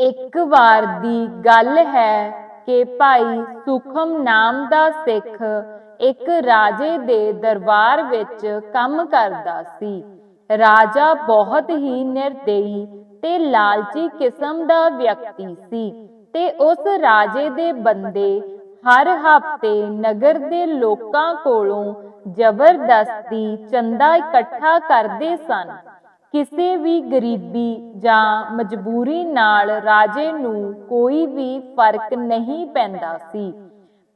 ਇੱਕ ਵਾਰ ਦੀ ਗੱਲ ਹੈ ਕਿ ਭਾਈ ਸੁਖਮ ਨਾਮ ਦਾ ਸਿੱਖ ਇੱਕ ਰਾਜੇ ਦੇ ਦਰਬਾਰ ਵਿੱਚ ਕੰਮ ਕਰਦਾ ਸੀ। ਰਾਜਾ ਬਹੁਤ ਹੀ ਨਿਰਦਈ ਤੇ ਲਾਲਚੀ ਕਿਸਮ ਦਾ ਵਿਅਕਤੀ ਸੀ ਤੇ ਉਸ ਰਾਜੇ ਦੇ ਬੰਦੇ ਹਰ ਹਫ਼ਤੇ ਨਗਰ ਦੇ ਲੋਕਾਂ ਕੋਲੋਂ ਜ਼ਬਰਦਸਤੀ ਚੰਦਾ ਇਕੱਠਾ ਕਰਦੇ ਸਨ। ਕਿਸੇ ਵੀ ਗਰੀਬੀ ਜਾਂ ਮਜਬੂਰੀ ਨਾਲ ਰਾਜੇ ਨੂੰ ਕੋਈ ਵੀ ਫ਼ਰਕ ਨਹੀਂ ਪੈਂਦਾ ਸੀ।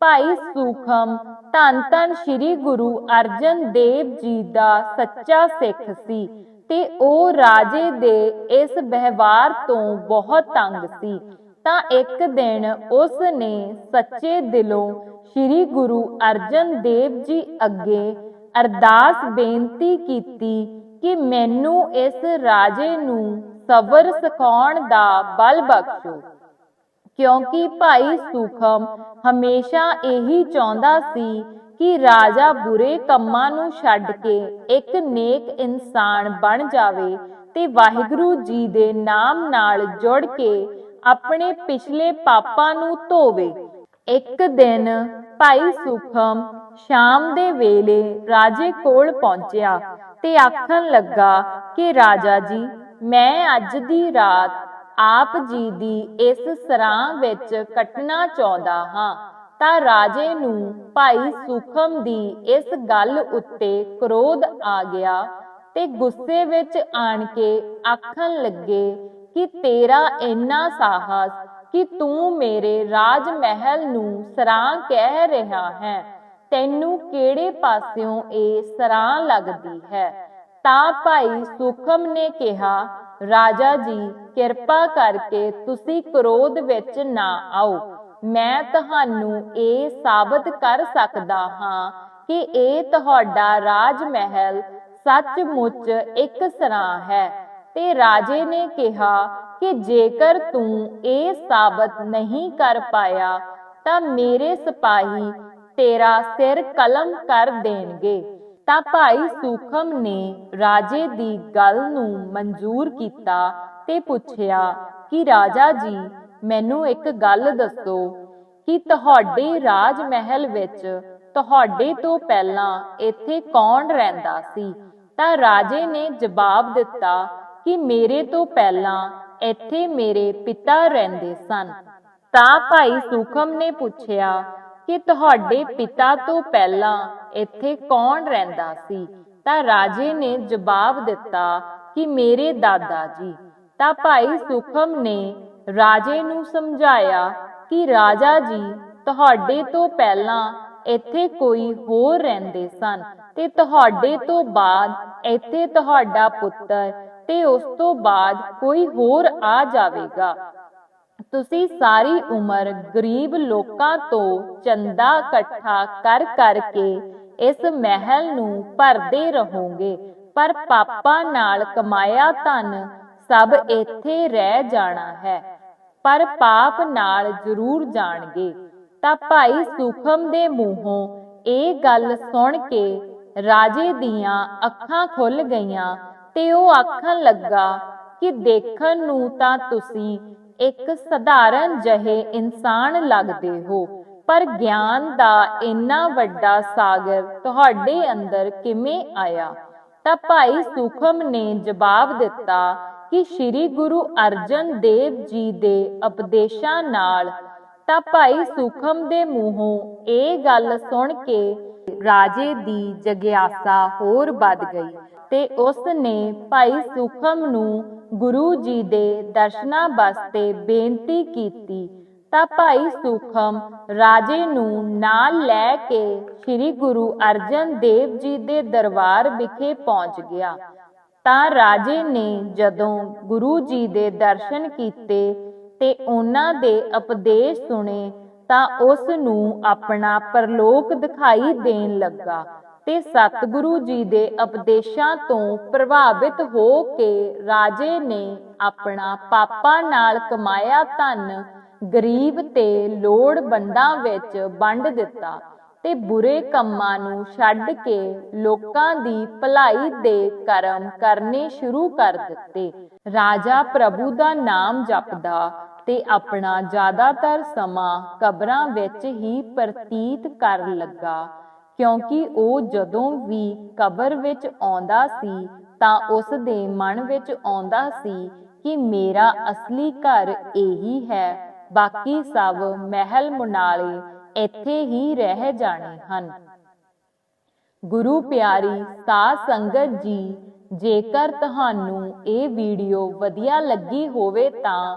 ਭਾਈ ਸੂਖਮ ਧੰਨ ਧੰਨ ਸ੍ਰੀ ਗੁਰੂ ਅਰਜਨ ਦੇਵ ਜੀ ਦਾ ਸੱਚਾ ਸਿੱਖ ਸੀ ਤੇ ਉਹ ਰਾਜੇ ਦੇ ਇਸ ਵਿਵਹਾਰ ਤੋਂ ਬਹੁਤ ਤੰਗ ਸੀ। ਤਾਂ ਇੱਕ ਦਿਨ ਉਸ ਨੇ ਸੱਚੇ ਦਿਲੋਂ ਸ੍ਰੀ ਗੁਰੂ ਅਰਜਨ ਦੇਵ ਜੀ ਅੱਗੇ ਅਰਦਾਸ ਬੇਨਤੀ ਕੀਤੀ ਕਿ ਮੈਨੂੰ ਇਸ ਰਾਜੇ ਨੂੰ ਸਬਰ ਸਿਖਾਉਣ ਦਾ ਬਲ ਬਖਸ਼ੋ। ਕਿਉਂਕਿ ਭਾਈ ਸੁਖਮ ਹਮੇਸ਼ਾ ਇਹੀ ਚਾਹੁੰਦਾ ਸੀ ਕਿ ਰਾਜਾ ਬੁਰੇ ਕੰਮਾਂ ਨੂੰ ਛੱਡ ਕੇ ਇੱਕ ਨੇਕ ਇਨਸਾਨ ਬਣ ਜਾਵੇ ਤੇ ਵਾਹਿਗੁਰੂ ਜੀ ਦੇ ਨਾਮ ਨਾਲ ਜੁੜ ਕੇ ਆਪਣੇ ਪਿਛਲੇ ਪਾਪਾਂ ਨੂੰ ਧੋਵੇ। ਇੱਕ ਦਿਨ ਭਾਈ ਸੁਖਮ ਸ਼ਾਮ ਦੇ ਵੇਲੇ ਰਾਜੇ ਕੋਲ ਪਹੁੰਚਿਆ। ਤੇ ਆਖਣ ਲੱਗਾ ਕਿ, ਰਾਜਾ ਜੀ, ਮੈਂ ਅੱਜ ਦੀ ਰਾਤ ਆਪ ਜੀ ਦੀ ਇਸ ਸਰਾਂ ਵਿੱਚ ਕੱਟਣਾ ਚਾਹੁੰਦਾ ਹਾਂ, ਤਾਂ ਰਾਜੇ ਨੂੰ ਭਾਈ ਸੁਖਮ ਦੀ ਇਸ ਗੱਲ ਉੱਤੇ ਕ੍ਰੋਧ ਆ ਗਿਆ ਤੇ ਗੁੱਸੇ ਵਿੱਚ ਆਣ ਕੇ ਆਖਣ ਲੱਗੇ ਕਿ, ਤੇਰਾ ਇੰਨਾ ਸਾਹਸ ਕਿ ਤੂੰ ਮੇਰੇ ਰਾਜ ਮਹਿਲ ਨੂੰ ਸਰਾਂ ਕਹਿ ਰਿਹਾ ਹੈ ਤੈਨੂੰ ਕਿਹੜੇ ਪਾਸਿਓਂ ਇਹ ਸਰਾਂ ਲੱਗਦੀ ਹੈ? ਤਾਂ ਭਾਈ ਸੁਖਮ ਨੇ ਕਿਹਾ, ਰਾਜਾ ਜੀ, ਕਿਰਪਾ ਕਰਕੇ ਤੁਸੀਂ ਕ੍ਰੋਧ ਵਿੱਚ ਨਾ ਆਓ। ਮੈਂ ਤੁਹਾਨੂੰ ਇਹ ਸਾਬਤ ਕਰ ਸਕਦਾ ਹਾਂ ਕਿ ਇਹ ਤੁਹਾਡਾ ਰਾਜ ਮਹਿਲ ਸੱਚਮੁੱਚ ਇੱਕ ਸਰਾਂ ਹੈ। ਤੇ ਰਾਜੇ ਨੇ ਕਿਹਾ ਕਿ ਜੇਕਰ ਤੂੰ ਇਹ ਸਾਬਤ ਨਹੀਂ ਕਰ ਪਾਇਆ, ਤਾਂ ਮੇਰੇ ਸਿਪਾਹੀ ਤੇਰਾ ਸਿਰ ਕਲਮ ਕਰ ਦੇਣਗੇ। ਤਾਂ ਭਾਈ ਸੁਖਮ ਨੇ ਰਾਜੇ ਦੀ ਗੱਲ ਨੂੰ ਮਨਜ਼ੂਰ ਕੀਤਾ ਤੇ ਪੁੱਛਿਆ ਕਿ, ਰਾਜਾ ਜੀ, ਮੈਨੂੰ ਇੱਕ ਗੱਲ ਦੱਸੋ ਕਿ ਤੁਹਾਡੇ ਰਾਜ ਮਹਿਲ ਵਿੱਚ ਤੁਹਾਡੇ ਤੋਂ ਪਹਿਲਾਂ ਇੱਥੇ ਕੌਣ ਰਹਿੰਦਾ ਸੀ? ਤਾਂ ਰਾਜੇ ਨੇ ਜਵਾਬ ਦਿੱਤਾ ਕਿ, ਮੇਰੇ ਤੋਂ ਪਹਿਲਾਂ ਇੱਥੇ ਮੇਰੇ ਪਿਤਾ ਰਹਿੰਦੇ ਸਨ। ਤਾਂ ਭਾਈ ਸੂਖਮ ਨੇ ਪੁੱਛਿਆ ਕਿ ਤੁਹਾਡੇ ਪਿਤਾ ਤੋਂ ਪਹਿਲਾਂ ਇੱਥੇ ਕੌਣ ਰਹਿੰਦਾ ਸੀ? ਤਾਂ ਰਾਜੇ ਨੇ ਜਵਾਬ ਦਿੱਤਾ ਕਿ ਮੇਰੇ ਦਾਦਾ ਜੀ। ਤਾਂ ਭਾਈ ਸੁਖਮ ਨੇ ਰਾਜੇ ਨੂੰ ਸਮਝਾਇਆ ਕਿ ਰਾਜਾ ਜੀ ਤੁਹਾਡੇ ਤੋਂ ਪਹਿਲਾਂ ਇੱਥੇ ਕੋਈ ਹੋਰ ਰਹਿੰਦੇ ਸਨ ਤੇ ਤੁਹਾਡੇ ਤੋਂ ਬਾਅਦ ਇੱਥੇ ਤੁਹਾਡਾ ਪੁੱਤਰ ਤੇ ਉਸ ਤੋਂ ਬਾਅਦ ਕੋਈ ਹੋਰ ਆ ਜਾਵੇਗਾ। ਤੁਸੀਂ ਸਾਰੀ ਉਮਰ ਗਰੀਬ ਲੋਕਾਂ ਤੋਂ ਚੰਦਾ ਇਕੱਠਾ ਕਰ ਕਰਕੇ ਇਸ ਮਹਿਲ ਨੂੰ ਭਰਦੇ ਰਹੋਗੇ। ਪਰ ਪਾਪਾਂ ਨਾਲ ਕਮਾਇਆ ਧਨ ਸਭ ਇੱਥੇ ਰਹਿ ਜਾਣਾ ਹੈ। ਪਰ ਪਾਪ ਨਾਲ ਜ਼ਰੂਰ ਜਾਣਗੇ। ਤਾਂ ਭਾਈ ਸੁਖਮ ਦੇ ਮੂੰਹੋਂ ਇਹ ਗੱਲ ਸੁਣ ਕੇ ਰਾਜੇ ਦੀਆਂ ਅੱਖਾਂ ਖੁੱਲ ਗਈਆਂ ਤੇ ਉਹ ਆਖਣ ਲੱਗਾ ਕਿ ਦੇਖਣ ਨੂੰ ਤਾਂ ਤੁਸੀਂ ਇੱਕ ਸਧਾਰਨ ਜਿਹੇ ਇਨਸਾਨ ਲੱਗਦੇ ਹੋ। ਪਰ ਗਿਆਨ ਦਾ ਇੰਨਾ ਵੱਡਾ ਸਾਗਰ ਤੁਹਾਡੇ ਅੰਦਰ ਕਿਵੇਂ ਆਇਆ? ਤਾਂ ਭਾਈ ਸੁਖਮ ਨੇ ਜਵਾਬ ਦਿੱਤਾ ਕਿ ਸ੍ਰੀ ਗੁਰੂ ਅਰਜਨ ਦੇਵ ਜੀ ਦੇ ਉਪਦੇਸ਼ਾਂ ਨਾਲ ਤਾਂ ਭਾਈ ਸੁਖਮ ਦੇ ਮੂੰਹੋਂ ਇਹ ਗੱਲ ਸੁਣ ਕੇ ਰਾਜੇ ਦੀ ਜਗਿਆਸਾ ਹੋਰ ਵੱਧ ਗਈ ਤੇ ਉਸ ਨੇ ਭਾਈ ਸੁਖਮ ਨੂੰ ਗੁਰੂ ਜੀ ਦੇ ਦਰਸ਼ਨਾਂ ਵਾਸਤੇ ਬੇਨਤੀ ਕੀਤੀ। ਤਾਂ ਭਾਈ ਸੁਖਮ ਰਾਜੇ ਨੂੰ ਨਾਲ ਲੈ ਕੇ ਸ੍ਰੀ ਗੁਰੂ ਅਰਜਨ ਦੇਵ ਜੀ ਦੇ ਦਰਬਾਰ ਵਿਖੇ ਪਹੁੰਚ ਗਿਆ। ਤਾਂ ਰਾਜੇ ਨੇ ਜਦੋਂ ਗੁਰੂ ਜੀ ਦੇ ਦਰਸ਼ਨ ਕੀਤੇ ਤੇ ਉਹਨਾਂ ਦੇ ਉਪਦੇਸ਼ ਸੁਣੇ ਤਾਂ ਉਸ ਨੂੰ ਆਪਣਾ ਪਰਲੋਕ ਦਿਖਾਈ ਦੇਣ ਲੱਗਾ ਤੇ ਸਤਿਗੁਰੂ ਜੀ ਦੇ ਉਪਦੇਸ਼ਾਂ ਤੋਂ ਪ੍ਰਭਾਵਿਤ ਹੋ ਕੇ ਰਾਜੇ ਨੇ ਆਪਣਾ ਪਾਪਾਂ ਨਾਲ ਕਮਾਇਆ ਧਨ ਗਰੀਬ ਤੇ ਲੋੜਵੰਦਾਂ ਵਿੱਚ ਵੰਡ ਦਿੱਤਾ ਤੇ ਬੁਰੇ ਕੰਮਾਂ ਨੂੰ ਛੱਡ ਕੇ ਲੋਕਾਂ ਦੀ ਭਲਾਈ ਦੇ ਕਰਮ ਕਰਨੇ ਸ਼ੁਰੂ ਕਰ ਦਿੱਤੇ। ਰਾਜਾ ਪ੍ਰਭੂ ਦਾ ਨਾਮ ਜਪਦਾ ਤੇ ਆਪਣਾ ਜ਼ਿਆਦਾਤਰ ਸਮਾਂ ਕਬਰਾਂ ਵਿੱਚ ਹੀ ਪ੍ਰਤੀਤ ਕਰ ਲੱਗਾ, ਕਿਉਂਕਿ ਉਹ ਜਦੋਂ ਵੀ ਕਬਰ ਵਿੱਚ ਆਉਂਦਾ ਸੀ ਤਾਂ ਉਸ ਦੇ ਮਨ ਵਿੱਚ ਆਉਂਦਾ ਸੀ ਕਿ ਮੇਰਾ ਅਸਲੀ ਘਰ ਇਹੀ ਹੈ, ਬਾਕੀ ਸਭ ਮਹਿਲ ਮੁਨਾਲੇ ਇੱਥੇ ਹੀ ਰਹਿ ਜਾਣੇ ਹਨ। ਗੁਰੂ ਪਿਆਰੀ ਸਾਧ ਸੰਗਤ ਜੀ, ਜੇਕਰ ਤੁਹਾਨੂੰ ਇਹ ਵੀਡੀਓ ਵਧੀਆ ਲੱਗੀ ਹੋਵੇ ਤਾਂ